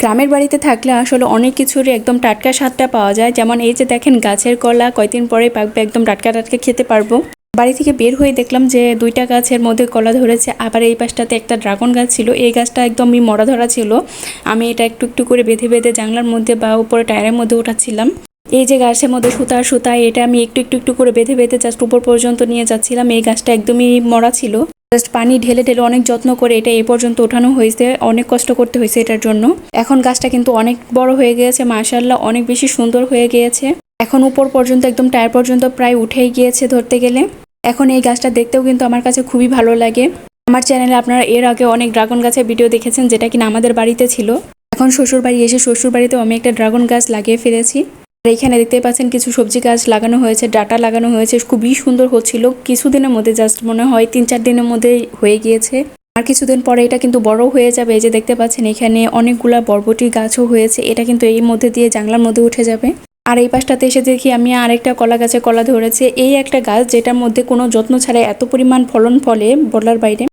গ্রামের বাড়িতে থাকলে আসলে অনেক কিছুরই একদম টাটকা স্বাদটা পাওয়া যায়। যেমন এই যে দেখেন গাছের কলা, কয়দিন পরে পাকবে একদম টাটকা টাটকা খেতে পারব। বাড়ি থেকে বের হয়ে দেখলাম যে দুইটা গাছের মধ্যে কলা ধরেছে। আবার এই পাশটাতে একটা ড্রাগন গাছ ছিল। এই গাছটা একদমই মরা ধরা ছিল। আমি এটা একটু একটু করে বেঁধে বেঁধে জানলার মধ্যে বা উপরে টায়ারের মধ্যে উঠাচ্ছিলাম। এই যে গাছের মধ্যে সুতার সুতা, এটা আমি একটু একটু একটু করে বেঁধে বেঁধে জাস্ট উপর পর্যন্ত নিয়ে যাচ্ছিলাম। এই গাছটা একদমই মরা ছিল। জাস্ট পানি ঢেলে ঢেলে অনেক যত্ন করে এটা এই পর্যন্ত ওঠানো হয়েছে, অনেক কষ্ট করতে হয়েছে এটার জন্য। এখন গাছটা কিন্তু অনেক বড় হয়ে গিয়েছে মাশাল্লাহ অনেক বেশি সুন্দর হয়ে গিয়েছে। এখন উপর পর্যন্ত একদম টায়ার পর্যন্ত প্রায় উঠেই গিয়েছে ধরতে গেলে। এখন এই গাছটা দেখতেও কিন্তু আমার কাছে খুবই ভালো লাগে। আমার চ্যানেলে আপনারা এর আগে অনেক ড্রাগন গাছের ভিডিও দেখেছেন, যেটা কিনা আমাদের বাড়িতে ছিল। এখন শ্বশুর বাড়ি এসে শ্বশুর বাড়িতেও আমি একটা ড্রাগন গাছ লাগিয়ে ফেলেছি। এখানে দেখতে পাচ্ছেন কিছু সবজি গাছ লাগানো হয়েছে, ডাটা লাগানো হয়েছে, খুবই সুন্দর হচ্ছিল। কিছুদিনের মধ্যে জাস্ট মনে হয় তিন চার দিনের মধ্যে হয়ে গিয়েছে। আর কিছুদিন পরে এটা কিন্তু বড় হয়ে যাবে। এই যে দেখতে পাচ্ছেন, এখানে অনেকগুলা বরবটি গাছও হয়েছে। এটা কিন্তু এই মধ্যে দিয়ে জাংলার মধ্যে উঠে যাবে। আর এই পাশটাতে এসে দেখি আমি আরেকটা কলা গাছে কলা ধরেছে। এই একটা গাছ যেটার মধ্যে কোনো যত্ন ছাড়াই এত পরিমাণ ফলন ফলে বলার বাইরে।